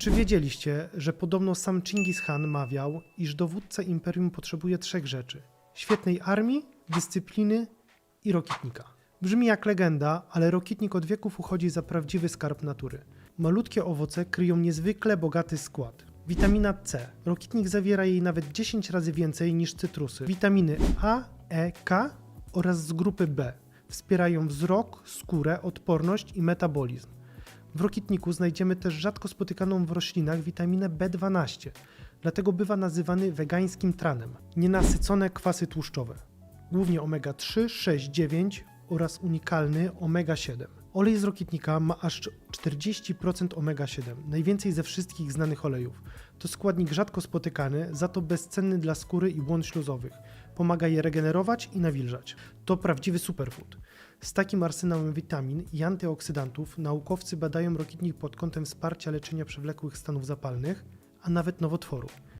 Czy wiedzieliście, że podobno sam Chingis Khan mawiał, iż dowódca imperium potrzebuje trzech rzeczy: świetnej armii, dyscypliny i rokitnika? Brzmi jak legenda, ale rokitnik od wieków uchodzi za prawdziwy skarb natury. Malutkie owoce kryją niezwykle bogaty skład. Witamina C. Rokitnik zawiera jej nawet 10 razy więcej niż cytrusy. Witaminy A, E, K oraz z grupy B. Wspierają wzrok, skórę, odporność i metabolizm. W rokitniku znajdziemy też rzadko spotykaną w roślinach witaminę B12, dlatego bywa nazywany wegańskim tranem. Nienasycone kwasy tłuszczowe, głównie omega-3, 6, 9 oraz unikalny omega-7. Olej z rokitnika ma aż 40% omega-7, najwięcej ze wszystkich znanych olejów. To składnik rzadko spotykany, za to bezcenny dla skóry i błon śluzowych. Pomaga je regenerować i nawilżać. To prawdziwy superfood. Z takim arsenałem witamin i antyoksydantów naukowcy badają rokitnik pod kątem wsparcia leczenia przewlekłych stanów zapalnych, a nawet nowotworu.